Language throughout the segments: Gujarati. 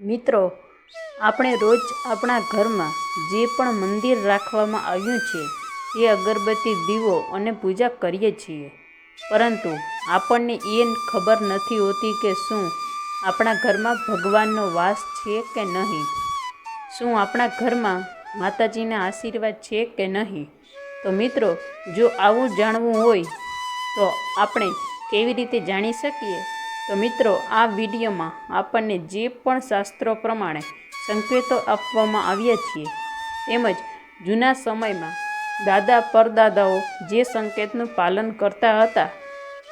મિત્રો, આપણે રોજ આપણા ઘરમાં જે પણ મંદિર રાખવામાં આવ્યું છે, એ અગરબત્તી, દીવો અને પૂજા કરીએ છીએ. પરંતુ આપણને એ ખબર નથી હોતી કે શું આપણા ઘરમાં ભગવાનનો વાસ છે કે નહીં? શું આપણા ઘરમાં માતાજીના આશીર્વાદ છે કે નહીં? તો મિત્રો, જો આવું જાણવું હોય, તો આપણે કેવી રીતે જાણી શકીએ? તો મિત્રો, આ વિડીયોમાં આપણને જે પણ શાસ્ત્રો પ્રમાણે સંકેતો આપવામાં આવ્યા છીએ, તેમજ જૂના સમયમાં દાદા પરદાદાઓ જે સંકેતનું પાલન કરતા હતા,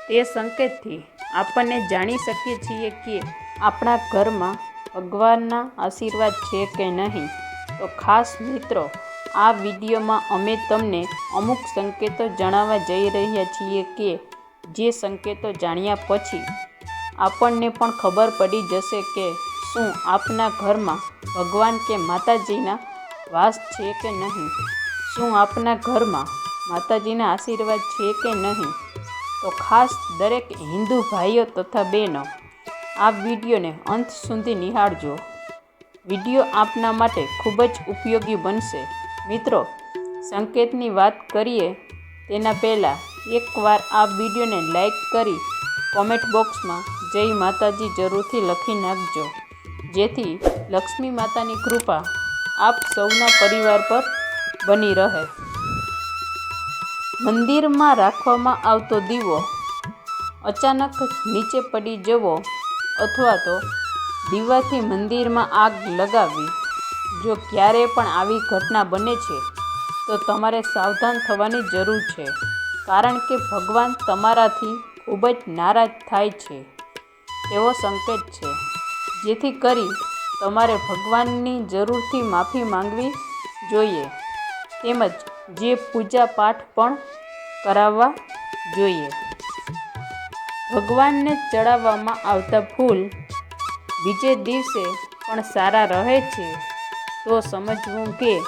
તે સંકેતથી આપણને જાણી શકીએ છીએ કે આપણા ઘરમાં ભગવાનના આશીર્વાદ છે કે નહીં. તો ખાસ મિત્રો, આ વિડીયોમાં અમે તમને અમુક સંકેતો જણાવવા જઈ રહ્યા છીએ કે જે સંકેતો જાણ્યા પછી આપણને પણ ખબર પડી જશે કે શું આપના ઘરમાં ભગવાન કે માતાજીના વાસ છે કે નહીં? શું આપના ઘરમાં માતાજીના આશીર્વાદ છે કે નહીં? તો ખાસ દરેક હિન્દુ ભાઈઓ તથા બહેનો, આ વિડીયોને અંત સુધી નિહાળજો. વીડિયો આપના માટે ખૂબ જ ઉપયોગી બનશે. મિત્રો, સંકેતની વાત કરીએ, તેના પહેલાં એકવાર આ વિડીયોને લાઈક કરી કોમેન્ટ બોક્સમાં જય માતાજી જરૂરથી લખી નાખજો. જેથી લક્ષ્મી માતાની કૃપા આપ સૌના પરિવાર પર બની રહે. મંદિરમાં રાખવામાં આવતો દીવો અચાનક નીચે પડી જવો અથવા તો દીવાથી મંદિરમાં આગ લગાવવી. જો ક્યારે પણ આવી ઘટના બને છે, તો તમારે સાવધાન થવાની જરૂર છે. કારણ કે ભગવાન તમારાથી ખૂબ જ નારાજ થાય છે. એવો સંકેત છે. જેથી કરી તમારે ભગવાનની જરૂરથી માફી માંગવી જોઈએ. તેમજ જે પૂજા પાઠ પણ કરાવવા જોઈએ. ભગવાનને ચડાવવામાં આવતા ફૂલ બીજે દિવસે પણ સારા રહે છે. તો સમજવું કે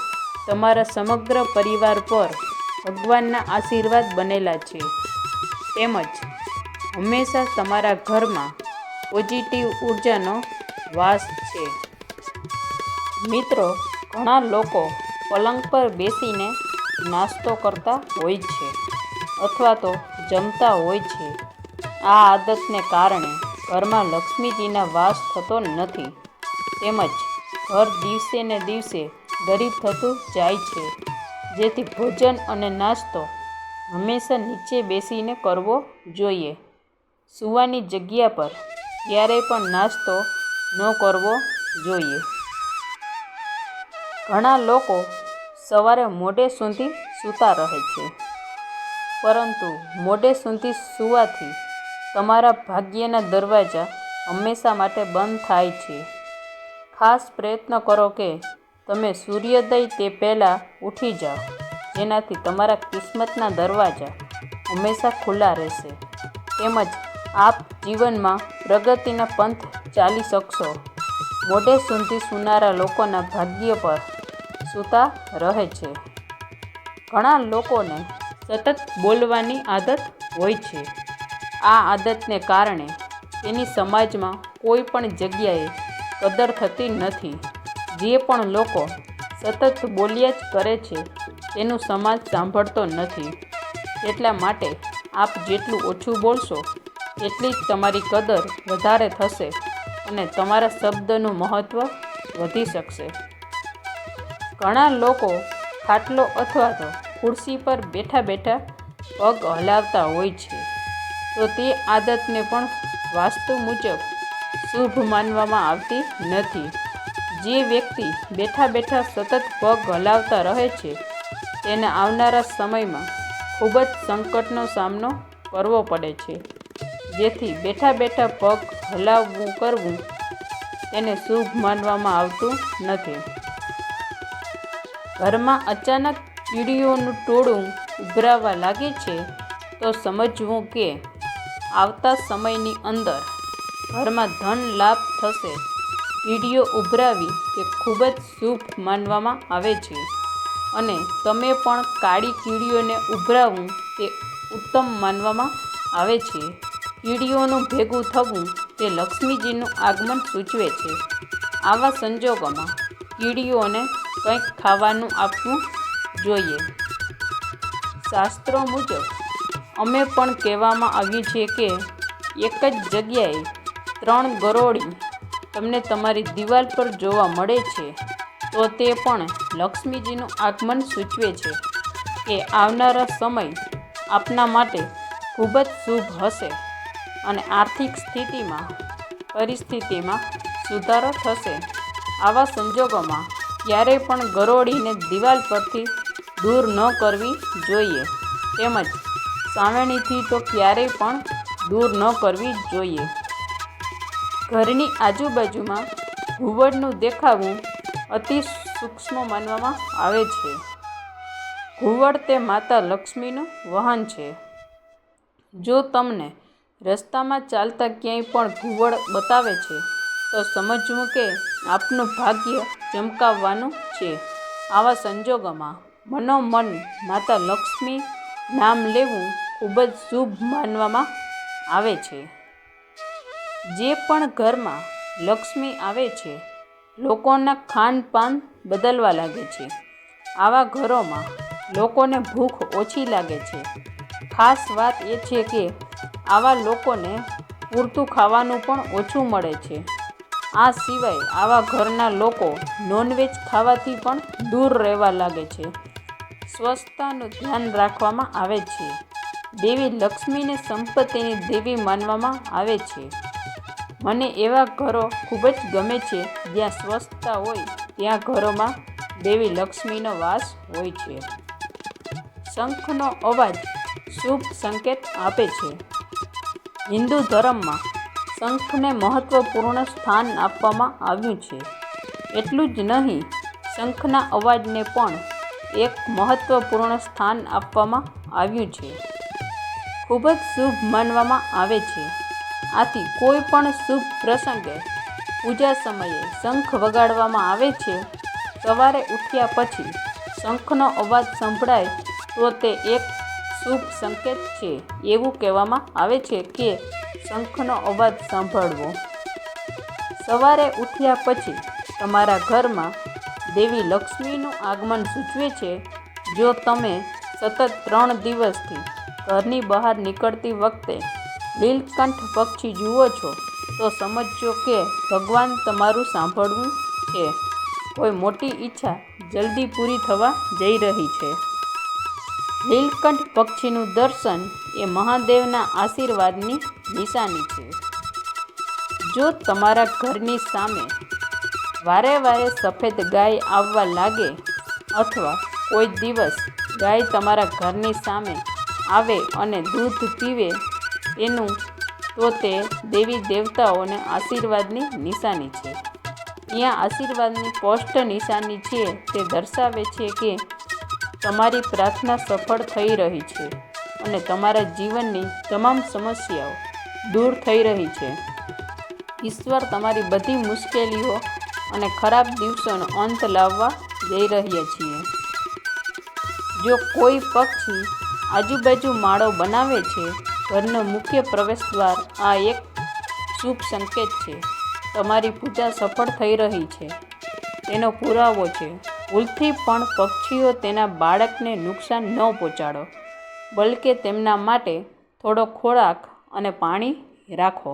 તમારા સમગ્ર પરિવાર પર ભગવાનના આશીર્વાદ બનેલા છે. તેમજ હંમેશા તમારા ઘરમાં પોઝિટિવ ઉર્જાનો વાસ છે. મિત્રો, ઘણા લોકો પલંગ પર બેસીને નાસ્તો કરતા હોય છે અથવા તો જમતા હોય છે. આ આદતને કારણે ઘરમાં લક્ષ્મીજીના વાસ થતો નથી. તેમજ ઘર દિવસે ને દિવસે ગરીબ થતું જાય છે. જેથી ભોજન અને નાસ્તો હંમેશા નીચે બેસીને કરવો જોઈએ. સૂવાની જગ્યા પર ક્યારેય પણ નાસ્તો ન કરવો જોઈએ. ઘણા લોકો સવારે મોડે સુધી સૂતા રહે છે. પરંતુ મોડે સુધી સૂવાથી તમારા ભાગ્યના દરવાજા હંમેશા માટે બંધ થાય છે. ખાસ પ્રયત્ન કરો કે તમે સૂર્યોદય તે પહેલાં ઉઠી જાઓ, જેનાથી તમારા કિસ્મતના દરવાજા હંમેશા ખુલ્લા રહેશે. તેમજ આપ જીવનમાં પ્રગતિના પંથ ચાલી શકશો. મોઢે સુધી સુનારા લોકોના ભાગ્ય પર સૂતા રહે છે. ઘણા લોકોને સતત બોલવાની આદત હોય છે. આ આદતને કારણે તેની સમાજમાં કોઈ પણ જગ્યાએ કદર થતી નથી. જે પણ લોકો સતત બોલ્યા જ કરે છે, તેનું સમાજ સાંભળતો નથી. એટલા માટે આપ જેટલું ઓછું બોલશો એટલી જ તમારી કદર વધારે થશે અને તમારા શબ્દનું મહત્ત્વ વધી શકશે. ઘણા લોકો ખાટલો અથવા તો ખુરશી પર બેઠા બેઠા પગ હલાવતા હોય છે. તો તે આદતને પણ વાસ્તુ મુજબ શુભ માનવામાં આવતી નથી. જે વ્યક્તિ બેઠા બેઠા સતત પગ હલાવતા રહે છે, તેને આવનારા સમયમાં ખૂબ જ સંકટનો સામનો કરવો પડે છે. જેથી બેઠા બેઠા પગ હલાવવું કરવું તેને શુભ માનવામાં આવતું નથી. ઘરમાં અચાનક કીડીઓનું ટોળું ઉભરાવા લાગે છે, તો સમજવું કે આવતા સમયની અંદર ઘરમાં ધન લાભ થશે. કીડીઓ ઉભરાવી તે ખૂબ જ શુભ માનવામાં આવે છે અને તમે પણ કાળી કીડીઓને ઉભરાવવું તે ઉત્તમ માનવામાં આવે છે. કીડીઓનું ભેગું થવું તે લક્ષ્મીજીનું આગમન સૂચવે છે. આવા સંજોગોમાં કીડીઓને કંઈક ખાવાનું આપવું જોઈએ. શાસ્ત્રો મુજબ, અમે પણ કહેવામાં આવ્યું છે કે એક જ જગ્યાએ ત્રણ ગરોળી તમને તમારી દિવાલ પર જોવા મળે છે, તો તે પણ લક્ષ્મીજીનું આગમન સૂચવે છે કે આવનારા સમય આપના માટે ખૂબ જ શુભ હશે. અને આર્થિક સ્થિતિમાં, પરિસ્થિતિમાં સુધારો થશે. આવા સંજોગોમાં ક્યારેય પણ ગરોળીને દિવાલ પરથી દૂર ન કરવી જોઈએ. તેમજ સાવેણીથી તો ક્યારેય પણ દૂર ન કરવી જોઈએ. ઘરની આજુબાજુમાં ઘુવડનું દેખાવું અતિ સૂક્ષ્મ માનવામાં આવે છે. ઘુવડ તે માતા લક્ષ્મીનું વહન છે. જો તમને રસ્તામાં ચાલતા ક્યાંય પણ ઘુવડ બતાવે છે, તો સમજવું કે આપનું ભાગ્ય ચમકાવવાનું છે. આવા સંજોગોમાં મનોમન માતા લક્ષ્મી નામ લેવું ખૂબ જ શુભ માનવામાં આવે છે. જે પણ ઘરમાં લક્ષ્મી આવે છે, લોકોના ખાનપાન બદલવા લાગે છે. આવા ઘરોમાં લોકોને ભૂખ ઓછી લાગે છે. ખાસ વાત એ છે કે આવા લોકોને પૂરતું ખાવાનું પણ ઓછું મળે છે. આ સિવાય આવા ઘરના લોકો નોનવેજ ખાવાથી પણ દૂર રહેવા લાગે છે. સ્વચ્છતાનું ધ્યાન રાખવામાં આવે છે. દેવી લક્ષ્મીને સંપત્તિની દેવી માનવામાં આવે છે. મને એવા ઘરો ખૂબ જ ગમે છે, જ્યાં સ્વચ્છતા હોય, ત્યાં ઘરોમાં દેવી લક્ષ્મીનો વાસ હોય છે. શંખનો અવાજ શુભ સંકેત આપે છે. હિન્દુ ધર્મમાં શંખને મહત્વપૂર્ણ સ્થાન આપવામાં આવ્યું છે. એટલું જ નહીં, શંખના અવાજને પણ એક મહત્વપૂર્ણ સ્થાન આપવામાં આવ્યું છે. ખૂબ જ શુભ માનવામાં આવે છે. આથી કોઈ પણ શુભ પ્રસંગે પૂજા સમયે શંખ વગાડવામાં આવે છે. સવારે ઉઠ્યા પછી શંખનો અવાજ સંભળાય તો તે એક શુભ સંકેત છે. એવું કહેવામાં આવે છે કે શંખનો અવાજ સાંભળવો. સવારે ઉઠ્યા પછી તમારા ઘરમાં દેવી લક્ષ્મીનું આગમન સૂચવે છે, જો તમે સતત ત્રણ દિવસથી ઘરની બહાર નીકળતી વખતે લીલકંઠ પક્ષી જુઓ છો, તો સમજજો કે ભગવાન તમારું સાંભળવું છે. કોઈ મોટી ઈચ્છા જલ્દી પૂરી થવા જઈ રહી છે. લીલકંઠ પક્ષીનું દર્શન એ મહાદેવના આશીર્વાદની નિશાની છે. જો તમારા ઘરની સામે વારે વારે સફેદ ગાય આવવા લાગે અથવા કોઈ દિવસ ગાય તમારા ઘરની સામે આવે અને દૂધ પીવે, એનું તો તે દેવી દેવતાઓને આશીર્વાદની નિશાની છે. ત્યાં આશીર્વાદની સ્પષ્ટ નિશાની છે, તે દર્શાવે છે કે તમારી પ્રાર્થના સફળ થઈ રહી છે અને તમારા જીવનની તમામ સમસ્યાઓ દૂર થઈ રહી છે. ઈશ્વર તમારી બધી મુશ્કેલીઓ અને ખરાબ દિવસોનો અંત લાવવા જઈ રહ્યા છીએ. જો કોઈ પક્ષી આજુબાજુ માળો બનાવે છે, ઘરનો મુખ્ય પ્રવેશદ્વાર આ એક શુભ સંકેત છે. તમારી પૂજા સફળ થઈ રહી છે. તેનો પુરાવો છે. ભૂલથી પણ પક્ષીઓ તેના બાળકને નુકસાન ન પહોંચાડો, બલકે તેમના માટે થોડો ખોરાક અને પાણી રાખો.